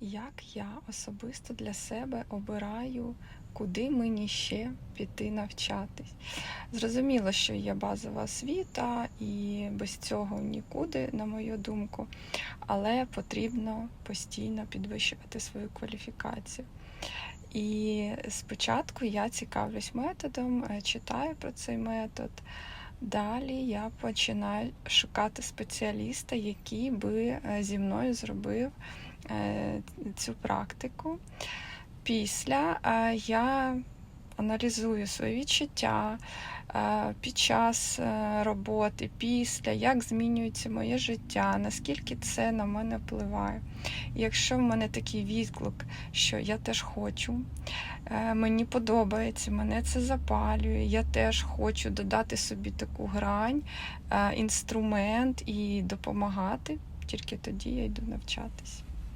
Як я особисто для себе обираю, куди мені ще піти навчатись? Зрозуміло, що є базова освіта, і без цього нікуди, на мою думку, але потрібно постійно підвищувати свою кваліфікацію. І спочатку я цікавлюсь методом, е, читаю про цей метод. Далі я починаю шукати спеціаліста, який би е, зі мною зробив цю практику. Після е, я аналізую свої відчуття е, під час е, роботи, після, як змінюється моє життя, наскільки це на мене впливає. Якщо в мене такий відклик, що я теж хочу, е, мені подобається, мене це запалює, я теж хочу додати собі таку грань, е, інструмент і допомагати, тільки тоді я йду навчатись.